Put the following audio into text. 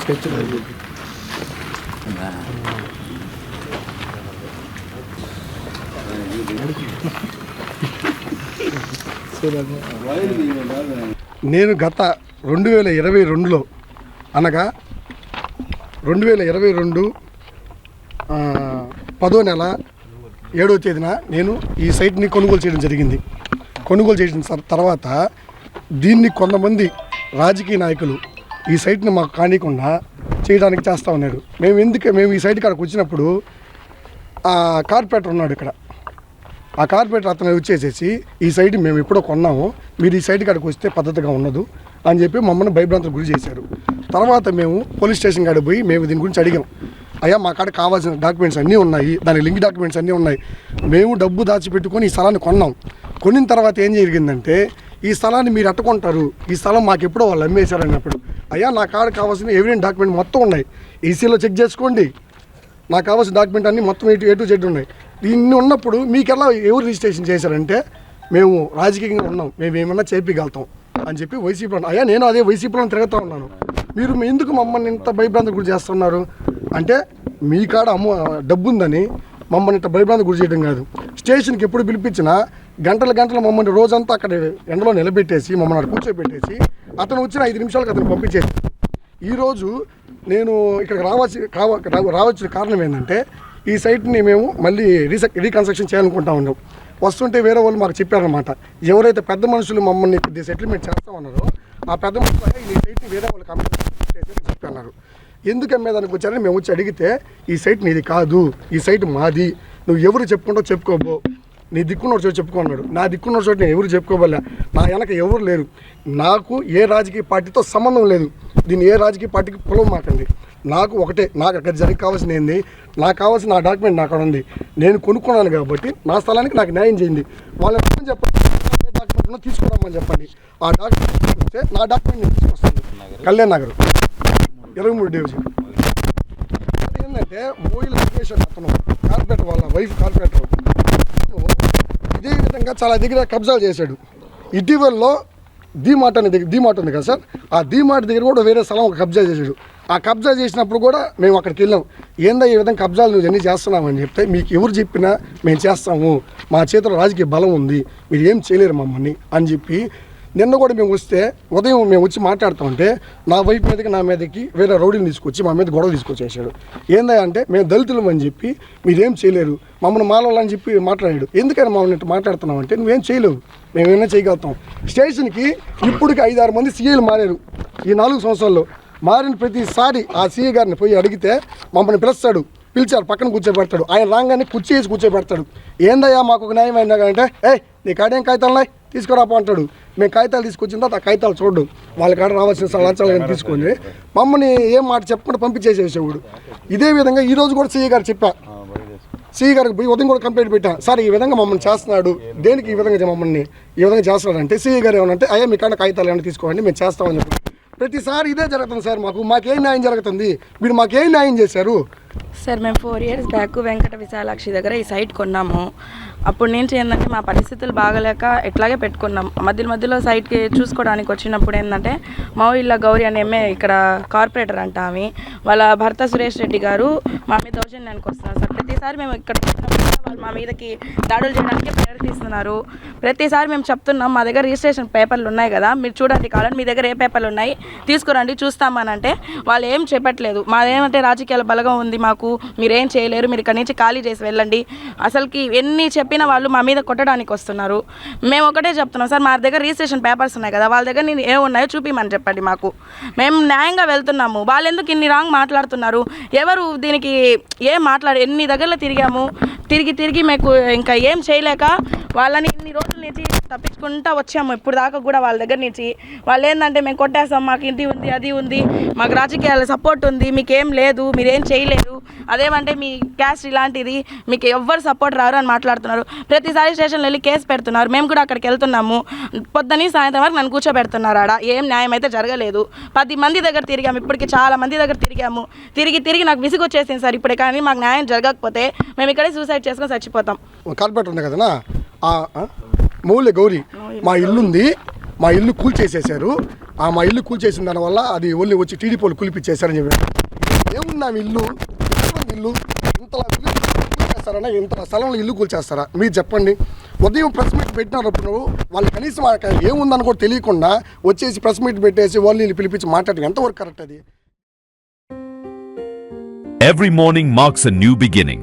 Sketch నేను గత రెండు వేల ఇరవై రెండులో అనగా రెండు వేల ఇరవై రెండు పదో నెల ఏడవ తేదీన నేను ఈ సైట్ని కొనుగోలు చేయడం జరిగింది. కొనుగోలు చేసిన తర్వాత దీన్ని కొంతమంది రాజకీయ నాయకులు ఈ సైట్ని మాకు కానికుండా చేయడానికి చేస్తూ ఉన్నారు మేము ఎందుకు మేము ఈ సైట్ కాడికి వచ్చినప్పుడు ఆ కార్పొరేటర్ ఉన్నాడు ఇక్కడ. ఆ కార్పొరేటర్ అతను వచ్చేసేసి ఈ సైట్ మేము ఎప్పుడో కొన్నాము మీరు ఈ సైట్ కాడికి వస్తే పద్ధతిగా ఉండదు అని చెప్పి మమ్మల్ని భయభ్రాంతులు గురి చేశారు. తర్వాత మేము పోలీస్ స్టేషన్ కాడికి పోయి మేము దీని గురించి అడిగాం. అయ్యా మా కాడ కావాల్సిన డాక్యుమెంట్స్ అన్నీ ఉన్నాయి దాని లింక్ డాక్యుమెంట్స్ అన్నీ ఉన్నాయి. మేము డబ్బు దాచిపెట్టుకొని ఈ స్థలాన్ని కొన్నాం. కొనిన తర్వాత ఏం జరిగిందంటే ఈ స్థలాన్ని మీరు అట్టుకుంటారు ఈ స్థలం మాకు ఎప్పుడో వాళ్ళు అమ్మేశారు అన్నప్పుడు. అయ్యా నా కాడ కావాల్సిన ఎవిడెంట్ డాక్యుమెంట్ మొత్తం ఉన్నాయి. ఈసీలో చెక్ చేసుకోండి. నాకు కావాల్సిన డాక్యుమెంట్ అన్ని మొత్తం A to A to Z ఉన్నాయి. దీన్ని ఉన్నప్పుడు మీకెలా ఎవరు రిజిస్ట్రేషన్ చేశారంటే మేము రాజకీయంగా ఉన్నాం. మేము ఏమన్నా చేపించగలుగుతాం అని చెప్పి వైసీపీలో అయ్యా నేను అదే వైసీపీలో తిరుగుతూ ఉన్నాను. మీరు ఎందుకు మమ్మల్ని ఇంత భయభ్రాంతి గురి చేస్తున్నారు? అంటే మీ కాడ అమ్మ డబ్బు ఉందని మమ్మల్ని ఇంత భయభ్రాంతి గురి చేయడం కాదు. స్టేషన్కి ఎప్పుడు పిలిపించినా గంటల గంటలు మమ్మల్ని రోజంతా అక్కడ ఎండలో నిలబెట్టేసి మమ్మల్ని అక్కడ కూర్చోబెట్టేసి అతను వచ్చిన ఐదు నిమిషాలకు అతను పంపించేసి. ఈరోజు నేను ఇక్కడికి రావాల్సి కావ రా- రావాల్సిన కారణం ఏంటంటే ఈ సైట్ని మేము మళ్ళీ రీసెక్ రీకన్స్ట్రక్షన్ చేయాలనుకుంటా ఉన్నాం. వస్తుంటే వేరే వాళ్ళు మాకు చెప్పారనమాట ఎవరైతే పెద్ద మనుషులు మమ్మల్ని కొద్దిగా సెటిల్మెంట్ చేస్తామన్నారో ఆ పెద్ద మనుషులు ఈ సైట్ని వేరే వాళ్ళు కంప్లీట్ చెప్పన్నారు ఎందుకు అమ్మేదానికి వచ్చారని మేము వచ్చి అడిగితే ఈ సైట్ నీది కాదు ఈ సైట్ మాది. నువ్వు ఎవరు చెప్పుకుంటావు చెప్పుకోబో నీ దిక్కున్న చోటు చెప్పుకున్నాడు. నా దిక్కున్న చోటు నేను ఎవరు చెప్పుకోవాలి నా వెనక ఎవరు లేరు. నాకు ఏ రాజకీయ పార్టీతో సంబంధం లేదు. దీన్ని ఏ రాజకీయ పార్టీకి పొలం మాకండి. నాకు ఒకటే నాకు అక్కడ జరిగి కావాల్సిన ఏంది? నాకు కావాల్సిన నా డాక్యుమెంట్ నాకు ఉంది. నేను కొనుక్కున్నాను కాబట్టి నా స్థలానికి నాకు న్యాయం చేయండి. వాళ్ళని చెప్పండి ఏ డాక్యుమెంట్ తీసుకురామని చెప్పండి. ఆ డాక్యుమెంట్ నా డాక్యుమెంట్ నేను తీసుకొస్తాను. కళ్యాణ్ నగర్. ఇరవై మూడు డివిజన్ ఏంటంటే మోయిల్ రమేష్ అతను. కార్పొరేటర్ వాళ్ళ వైఫ్ కార్పొరేటర్. అదే విధంగా చాలా దగ్గర కబ్జాలు చేశాడు. ఇటీవలలో డీమార్ట్ అనే దగ్గర డీమార్ట్ ఉంది కదా సార్? ఆ డీమార్ట్ దగ్గర కూడా వేరే స్థలం ఒక కబ్జా చేశాడు. ఆ కబ్జా చేసినప్పుడు కూడా మేము అక్కడికి వెళ్ళాం. ఏందా ఈ విధంగా కబ్జాలు నువ్వు అన్నీ చేస్తున్నామని చెప్తే మీకు ఎవరు చెప్పినా మేము చేస్తాము. మా చేతిలో రాజకీయ బలం ఉంది. మీరు ఏం చేయలేరు మమ్మల్ని అని చెప్పి నిన్న కూడా మేము వస్తే ఉదయం మేము వచ్చి మాట్లాడుతూ ఉంటే నా వైపు మీదకి నా మీదకి వేరే రౌడీని తీసుకొచ్చి మా మీద గొడవ తీసుకొచ్చేసాడు ఏందా అంటే మేము దళితులం అని చెప్పి మీరేం చేయలేరు. మమ్మల్ని మాలవాళ్ళని చెప్పి మాట్లాడాడు. ఎందుకని మమ్మల్ని ఇట్లా మాట్లాడుతున్నావు అంటే నువ్వేం చేయలేవు. మేము ఏమైనా చేయగలుగుతాం. స్టేషన్కి ఇప్పటికి ఐదారు మంది సీఏలు మారారు ఈ నాలుగు సంవత్సరాల్లో. మారిన ప్రతిసారి ఆ సీఏ గారిని పోయి అడిగితే మమ్మల్ని పిలుస్తాడు. పిలిచారు పక్కన కూర్చోబెడతాడు. ఆయన రాగానే కుర్చీ వేసి కూర్చోబెడతాడు. ఏందయ్యా మాకు ఒక న్యాయం అయినా అంటే ఏ నీ కాడేం కాగితాలు తీసుకురాపో అంటాడు. మేము కాగితాలు తీసుకొచ్చిన తర్వాత ఆ కాగితాలు చూడడం వాళ్ళ కాడ రావాల్సిన లంచాలు కానీ తీసుకొని మమ్మల్ని ఏం మాట చెప్పకుండా పంపించేసేసేవాడు. ఇదే విధంగా ఈరోజు కూడా సీఏ గారు చెప్పా. సిఈ గారికి పోయి ఉదయం కూడా కంప్లైంట్ పెట్టా. సార్ ఈ విధంగా మమ్మల్ని చేస్తున్నాడు. దేనికి ఈ విధంగా మమ్మల్ని ఈ విధంగా చేస్తున్నాడంటే సిఈ గారు ఏమనంటే అయ్యా మీ కాడ కాగితాలు ఏమైనా తీసుకోండి మేము చేస్తామని చెప్పి ప్రతిసారి ఇదే జరుగుతుంది సార్ మాకు. మాకేం న్యాయం జరుగుతుంది? మీరు మాకేం న్యాయం చేశారు? సార్ మేము four years back Venkata Visalakshi దగ్గర ఈ సైట్ కొన్నాము. అప్పుడు నుంచి ఏంటంటే మా పరిస్థితులు బాగలేక ఎట్లాగే పెట్టుకున్నాం. మధ్య మధ్యలో సైట్కి చూసుకోవడానికి వచ్చినప్పుడు ఏంటంటే మా ఇళ్ళ గౌరీ అనే ఎమ్మె ఇక్కడ కార్పొరేటర్ అంట ఆమె. వాళ్ళ భర్త సురేష్ రెడ్డి గారు మా మీద దౌర్జన్యానికి వస్తున్నారు సార్. ప్రతిసారి మేము ఇక్కడ వాళ్ళు మా మీదకి దాడులు చేయడానికి ప్రయత్నిస్తున్నారు ప్రతిసారి మేము చెప్తున్నాం మా దగ్గర రిజిస్ట్రేషన్ పేపర్లు ఉన్నాయి కదా మీరు చూడండి కావాలని మీ దగ్గర ఏ పేపర్లు ఉన్నాయి తీసుకురండి చూస్తామని అంటే వాళ్ళు ఏం చెప్పట్లేదు. మాదేమంటే రాజకీయాల బలగం ఉంది మాకు. మీరు ఏం చేయలేరు మీరు ఇక్కడి నుంచి ఖాళీ చేసి వెళ్ళండి. అసలుకి ఎన్ని చెప్పిన వాళ్ళు మా మీద కొట్టడానికి వస్తున్నారు. మేము ఒకటే చెప్తున్నాం సార్ మా దగ్గర రిజిస్ట్రేషన్ పేపర్స్ ఉన్నాయి కదా వాళ్ళ దగ్గర నేను ఏ ఉన్నాయో చూపిమని చెప్పండి మాకు. మేము న్యాయంగా వెళ్తున్నాము వాళ్ళు ఎందుకు ఇన్ని రాంగ్ మాట్లాడుతున్నారు? ఎవరు దీనికి ఏం మాట్లాడు ఎన్ని దగ్గరలో తిరిగాము? తిరిగి తిరిగి మీకు ఇంకా ఏం చేయలేక వాళ్ళని ఇన్ని రోజుల నుంచి తప్పించుకుంటా వచ్చాము. ఇప్పుడు దాకా కూడా వాళ్ళ దగ్గర నుంచి వాళ్ళు ఏంటంటే మేము కొట్టేస్తాం మాకు ఇది ఉంది అది ఉంది మాకు రాజకీయాల సపోర్ట్ ఉంది మీకు ఏం లేదు మీరేం చేయలేరు. అదేమంటే మీ క్యాస్ట్ ఇలాంటిది మీకు ఎవ్వరు సపోర్ట్ రారు అని మాట్లాడుతున్నారు. ప్రతిసారి స్టేషన్లో వెళ్ళి కేసు పెడుతున్నారు. మేము కూడా అక్కడికి వెళ్తున్నాము. పొద్దుని సాయంత్రం వరకు నన్ను కూర్చోబెడుతున్నారు ఆడ. ఏం న్యాయం అయితే జరగలేదు. పది మంది దగ్గర తిరిగాము. ఇప్పటికి చాలా మంది దగ్గర తిరిగాము. తిరిగి తిరిగి నాకు విసుగు వచ్చేసింది సార్. ఇప్పుడే కానీ మాకు న్యాయం జరగకపోతే మేము ఇక్కడే సూసైడ్ చేసుకొని చచ్చిపోతాం. కార్పొరేటర్ ఉంది కదా ఆ, ఆ, మౌల్య గౌరీ మా ఇల్లు ఉంది మా ఇల్లు కూల్చేసేసారు ఆ మా ఇల్లు కూల్చేసిన దానివల్ల అది ఓన్లీ వచ్చి టీడీపీ వాళ్ళు కూలిపిచ్చేశారని చెప్పారు. ఏముంది ఆమె ఇల్లు? ఇల్లు? ఇంతలా కూల్చేస్తారన్నా ఇంత స్థలంలో ఇల్లు కూల్చేస్తారా మీరు చెప్పండి. ఉదయం ప్రెస్ మీట్ పెట్టినప్పుడు వాళ్ళు కనీసం ఏముందని కూడా తెలియకుండా వచ్చేసి ప్రెస్ మీట్ పెట్టేసి వాళ్ళు వీళ్ళు పిలిపించి మాట్లాడటం ఎంతవరకు కరెక్ట్ అది? Every morning marks a new beginning,